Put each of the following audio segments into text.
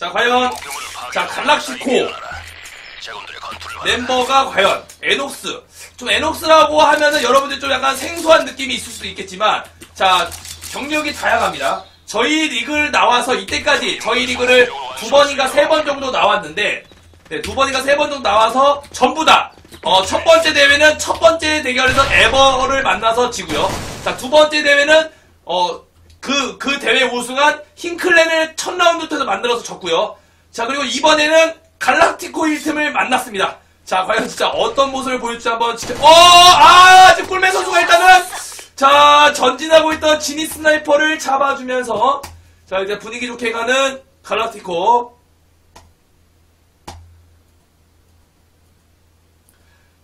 자, 과연, 자, 갈락시코. 멤버가 과연, 에녹스. 좀 에녹스라고 하면은 여러분들 좀 약간 생소한 느낌이 있을 수도 있겠지만, 자, 경력이 다양합니다. 저희 리그를 나와서 이때까지 저희 리그를 두 번인가 세 번 정도 나왔는데, 네, 두 번인가 세 번 정도 나와서 전부 다, 어, 첫 번째 대회는 첫 번째 대결에서 에버를 만나서 지고요. 자, 두 번째 대회는, 어, 그, 그 대회 우승한 흰클랜을 첫 라운드부터 만들어서 졌고요. 자, 그리고 이번에는 갈락티코 1팀을 만났습니다. 자, 과연 진짜 어떤 모습을 보일지 한번 지켜, 어, 아, 지금 꿀맨 선수가 일단은, 자, 전진하고 있던 지니 스나이퍼를 잡아주면서, 자, 이제 분위기 좋게 가는 갈락티코.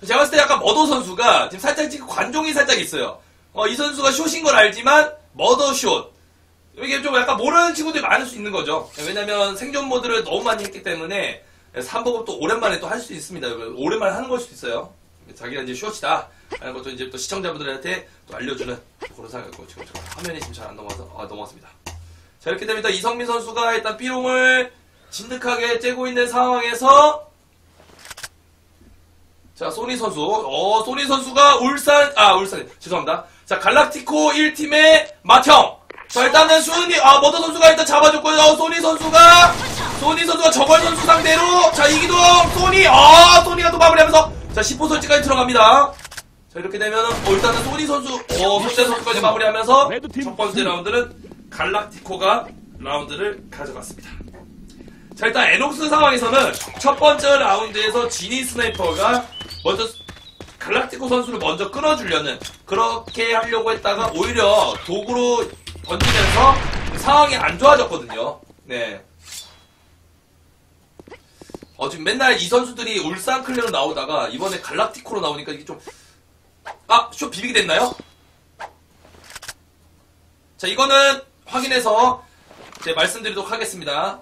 제가 봤을 때 약간 머더 선수가 지금 살짝 지금 관종이 살짝 있어요. 어, 이 선수가 숏인 걸 알지만 머더 숏. 이게 좀 약간 모르는 친구들이 많을 수 있는 거죠. 왜냐면 생존 모드를 너무 많이 했기 때문에 3법을 또 오랜만에 또 할 수 있습니다. 오랜만에 하는 걸 수도 있어요. 자기가 이제 숏이다. 라는 것도 이제 또 시청자분들한테 또 알려주는 그런 생각이고 지금 저 화면이 지금 잘 안 넘어와서 아, 넘어왔습니다. 자 이렇게 일단 이성민 선수가 일단 삐롱을 진득하게 째고 있는 상황에서 자, 소니 선수. 어, 소니 선수가 울산, 아, 울산, 죄송합니다. 자, 갈락티코 1팀의 마형. 자, 일단은 수은이, 아, 머더 선수가 일단 잡아줬고요. 어, 소니 선수가, 소니 선수가 저걸 선수 상대로, 자, 이기동, 소니, 아, 소니가 또 마무리하면서, 자, 10호 설치까지 들어갑니다. 자, 이렇게 되면, 어, 일단은 소니 선수, 어, 손대 선수까지 마무리하면서, 첫 번째 라운드는 갈락티코가 라운드를 가져갔습니다. 자, 일단 에녹스 상황에서는 첫 번째 라운드에서 지니 스나이퍼가 먼저 갈락티코 선수를 먼저 끊어주려는 그렇게 하려고 했다가 오히려 도구로 던지면서 상황이 안 좋아졌거든요. 네. 어, 지금 맨날 이 선수들이 울산 클레로 나오다가 이번에 갈락티코로 나오니까 이게 좀, 아, 쇼 비비게 됐나요? 자, 이거는 확인해서 제 말씀드리도록 하겠습니다.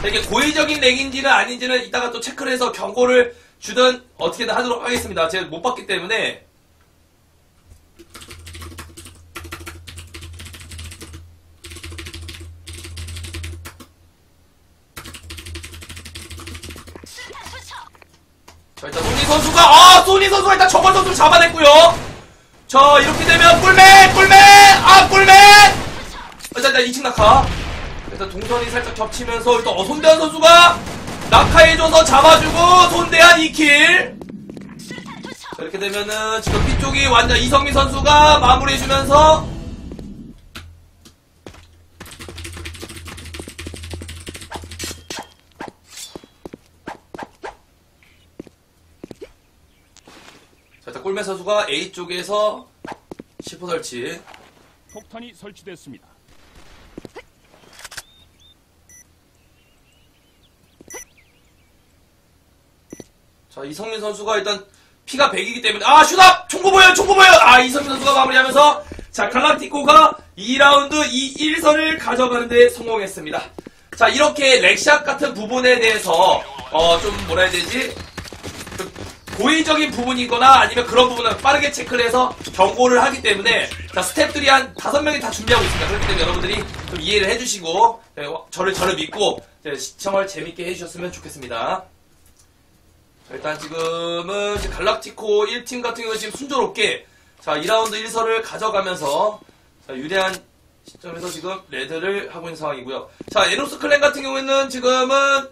되게 고의적인 렉인지는 아닌지는 이따가 또 체크를 해서 경고를 주든 어떻게든 하도록 하겠습니다. 제가 못 봤기 때문에 자 일단 소니 선수가 아 소니 선수가 일단 저번 선수를 잡아냈고요. 자 이렇게 되면 꿀맨 꿀맨 아 꿀맨 일단 일단 2층 낙하 일단 동선이 살짝 겹치면서 일단 어손대한 선수가 낙하해줘서 잡아주고 손대한 2킬 자, 이렇게 되면은 지금 B쪽이 완전 이성민 선수가 마무리해주면서 자 꿀맨 선수가 A쪽에서 10호 설치 폭탄이 설치됐습니다. 자, 이성민 선수가 일단 피가 100이기 때문에 아, 슈답! 총구 보여요! 총구 보여요! 아, 이성민 선수가 마무리하면서 자, 갈락티코가 2라운드 2 1선을 가져가는데 성공했습니다. 자, 이렇게 렉샷 같은 부분에 대해서 어, 좀 뭐라 해야 되지? 좀 고의적인 부분이거나 아니면 그런 부분을 빠르게 체크를 해서 경고를 하기 때문에 자, 스탭들이 한 다섯 명이 다 준비하고 있습니다. 그렇기 때문에 여러분들이 좀 이해를 해주시고 네, 저를 저를 믿고 네, 시청을 재밌게 해주셨으면 좋겠습니다. 자, 일단 지금은 지금 갈락티코 1팀 같은 경우 지금 순조롭게 자 2라운드 1선을 가져가면서 자, 유리한 시점에서 지금 레드를 하고 있는 상황이고요. 자 에노스 클랜 같은 경우에는 지금은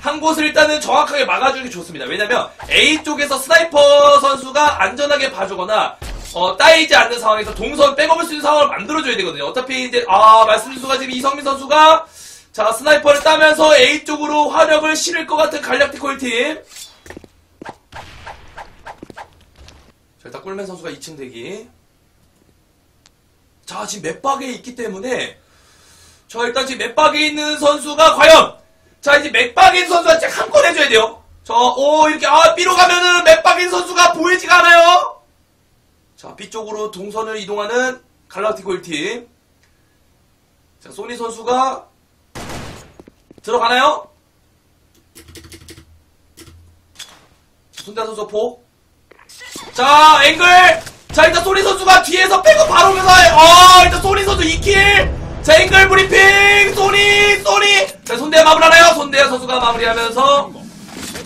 한 곳을 일단은 정확하게 막아주기 좋습니다. 왜냐면 A 쪽에서 스나이퍼 선수가 안전하게 봐주거나 어, 따이지 않는 상황에서 동선 빼먹을 수 있는 상황을 만들어줘야 되거든요. 어차피 이제 아 말씀드린 순간 지금 이성민 선수가 자, 스나이퍼를 따면서 A 쪽으로 화력을 실을 것 같은 갈락티코 1팀. 자, 일단 꿀맨 선수가 2층 대기. 자, 지금 맵박에 있기 때문에, 저 일단 지금 맵박에 있는 선수가 과연, 자, 이제 맵박에 있는 선수가 한건 해줘야 돼요. 저, 오, 이렇게, 아, B로 가면은 있는 선수가 보이지가 않아요. 자, B 쪽으로 동선을 이동하는 갈락티코 1팀. 자, 소니 선수가 들어가나요? 손대한 선수 포. 자, 앵글! 자, 일단 소리 선수가 뒤에서 빼고 바로 오면서, 어, 일단 소리 선수 2킬! 자, 앵글 브리핑! 소니! 소니! 자, 손대야 마무리하나요? 손대야 선수가 마무리하면서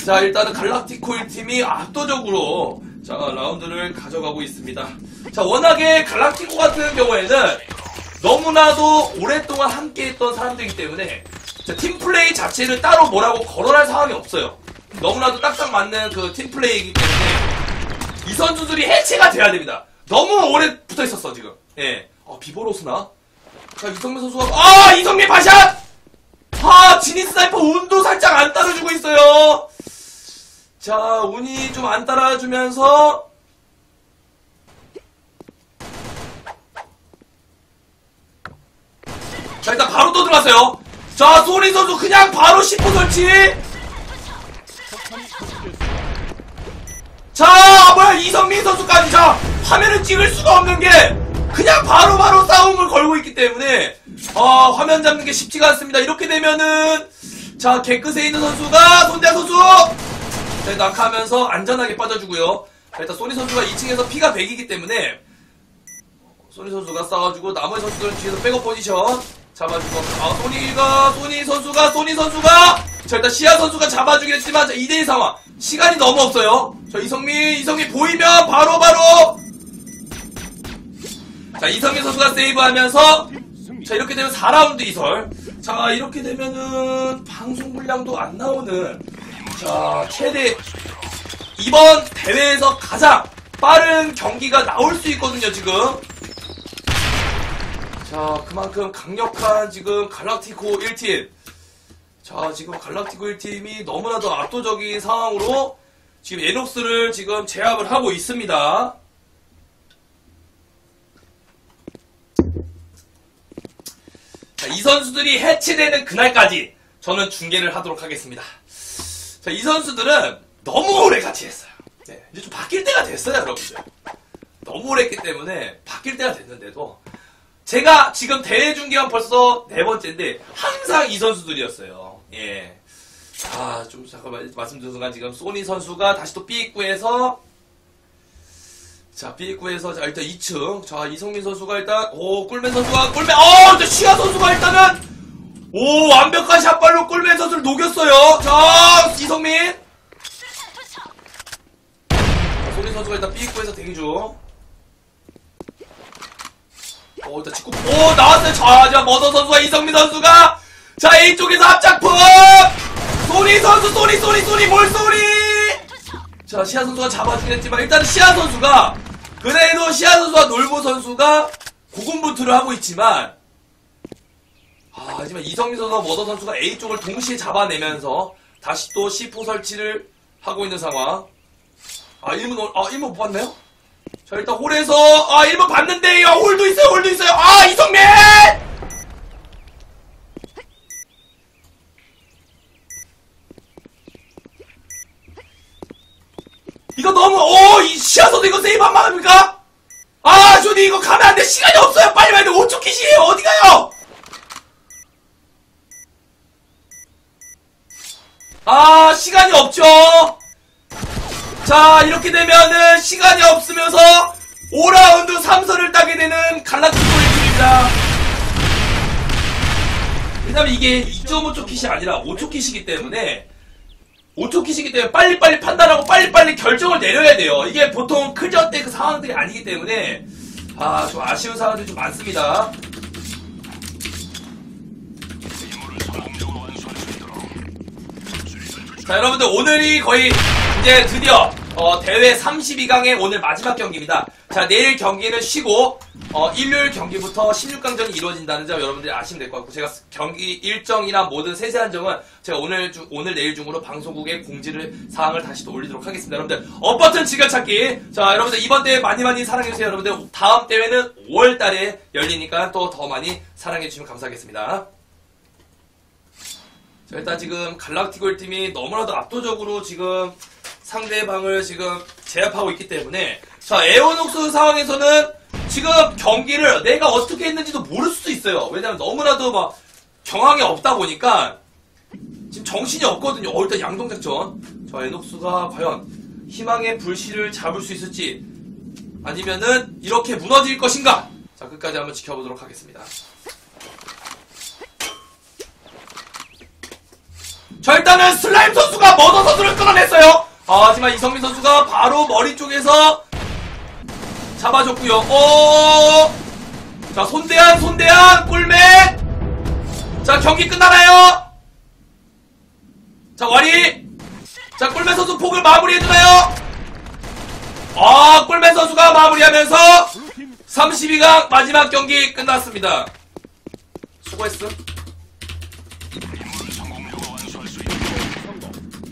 자, 일단은 갈락티코 1팀이 압도적으로 자, 라운드를 가져가고 있습니다. 자, 워낙에 갈락티코 같은 경우에는 너무나도 오랫동안 함께 했던 사람들이기 때문에 자, 팀플레이 자체를 따로 뭐라고 거론할 상황이 없어요. 너무나도 딱딱 맞는 그 팀플레이이기 때문에 이 선수들이 해체가 돼야 됩니다. 너무 오래 붙어 있었어, 지금. 예. 어, 비보로스나? 자, 이성민 선수가, 아! 이성민 바샷! 아, 지니 스나이퍼 운도 살짝 안 따라주고 있어요. 자, 운이 좀 안 따라주면서, 자, 일단 바로 또 들어갔어요. 자, 소리 선수 그냥 바로 10호 설치! 자, 뭐야, 이성민 선수까지, 자, 화면을 찍을 수가 없는 게, 그냥 바로바로 싸움을 걸고 있기 때문에, 아, 화면 잡는 게 쉽지가 않습니다. 이렇게 되면은, 자, 개끝에 있는 선수가, 손대한 선수! 네, 낙하하면서 안전하게 빠져주고요. 자, 일단 소니 선수가 2층에서 피가 100이기 때문에, 소니 선수가 싸워주고, 나머지 선수들은 뒤에서 백업 포지션 잡아주고, 아, 소니가, 소니 선수가, 소니 선수가, 자, 일단 시아 선수가 잡아주긴 했지만, 자, 2대1 상황. 시간이 너무 없어요. 자, 이성민, 이성민 보이면 바로 바로! 자, 이성민 선수가 세이브하면서. 자, 이렇게 되면 4라운드 이설. 자, 이렇게 되면은, 방송 분량도 안 나오는, 자, 최대, 이번 대회에서 가장 빠른 경기가 나올 수 있거든요, 지금. 자, 그만큼 강력한 지금 갈락티코 1팀. 자, 지금 갈락티코 1팀이 너무나도 압도적인 상황으로 지금 에녹스를 지금 제압을 하고 있습니다. 자, 이 선수들이 해체되는 그날까지 저는 중계를 하도록 하겠습니다. 자, 이 선수들은 너무 오래 같이 했어요. 네, 이제 좀 바뀔 때가 됐어요, 여러분들. 너무 오래 했기 때문에 바뀔 때가 됐는데도 제가 지금 대회 중계만 벌써 네 번째인데 항상 이 선수들이었어요. 예. 아, 좀 잠깐만 말씀드린 순간 지금 소니 선수가 다시 또 B입구에서 자, B입구에서 자, 일단 2층. 자, 이성민 선수가 일단 오, 꿀맨 선수가 꿀맨 어, 저 시아 선수가 일단은 오, 완벽한 샷발로 꿀맨 선수를 녹였어요. 자, 이성민. 자, 소니 선수가 일단 B입구에서 대기 중. 오, 일단 직구, 오, 나왔어요. 자, 자, 머더 선수와 이성민 선수가, 자, A쪽에서 합작품! 소니 선수, 소니, 소니, 뭘 소니! 자, 시아 선수가 잡아주긴 했지만, 일단은 시아 선수가, 그래도 시아 선수와 놀보 선수가 고군분투를 하고 있지만, 아, 하지만 이성민 선수와 머더 선수가 A쪽을 동시에 잡아내면서, 다시 또 C4 설치를 하고 있는 상황. 아, 1문, 올- 아, 1문 못 봤나요? 자 일단 홀에서 아 1번 봤는데 요. 홀도 있어요 홀도 있어요. 아 이성민! 이거 너무 오 이 시야서도 이거 세이브 한번 합니까? 아 조디 이거 가면 안 돼. 시간이 없어요. 빨리 빨리 5초 킷이에요. 어디 가요? 아 시간이 없죠 자, 이렇게 되면은 시간이 없으면서 5라운드 3선을 따게 되는 갈라티코 1팀입니다. 왜냐면 이게 2.5초 킷이 아니라 5초 킷이기 때문에 5초 킷이기 때문에 빨리빨리 판단하고 빨리빨리 결정을 내려야 돼요. 이게 보통 클전 때 그 상황들이 아니기 때문에 아, 좀 아쉬운 상황들이 좀 많습니다. 자, 여러분들 오늘이 거의 이제 드디어 어, 대회 32강의 오늘 마지막 경기입니다. 자, 내일 경기는 쉬고 어, 일요일 경기부터 16강전이 이루어진다는 점 여러분들이 아시면 될 것 같고 제가 경기 일정이나 모든 세세한 점은 제가 오늘 중 오늘 내일 중으로 방송국에 공지를 사항을 다시 또 올리도록 하겠습니다. 여러분들 업버튼 지겨찾기. 자, 여러분들 이번 대회 많이 많이 사랑해 주세요. 여러분들 다음 대회는 5월 달에 열리니까 또 더 많이 사랑해 주시면 감사하겠습니다. 자, 일단 지금 갈락티골 팀이 너무나도 압도적으로 지금 상대방을 지금 제압하고 있기 때문에 자 에어녹스 상황에서는 지금 경기를 내가 어떻게 했는지도 모를 수도 있어요. 왜냐하면 너무나도 막 경황이 없다 보니까 지금 정신이 없거든요. 어, 일단 양동작전. 자 에녹스가 과연 희망의 불씨를 잡을 수 있을지 아니면은 이렇게 무너질 것인가? 자 끝까지 한번 지켜보도록 하겠습니다. 자 일단은 슬라임 선수가 머더 선수를 끊어냈어요. 아, 하지만 이성민 선수가 바로 머리 쪽에서 잡아줬고요. 오! 자, 손대한, 손대한, 꿀맨! 자, 경기 끝나나요? 자, 와리! 자, 꿀맨 선수 폭을 마무리해주나요? 아, 꿀맨 선수가 마무리하면서 블루팀 32강 마지막 경기 끝났습니다. 수고했음.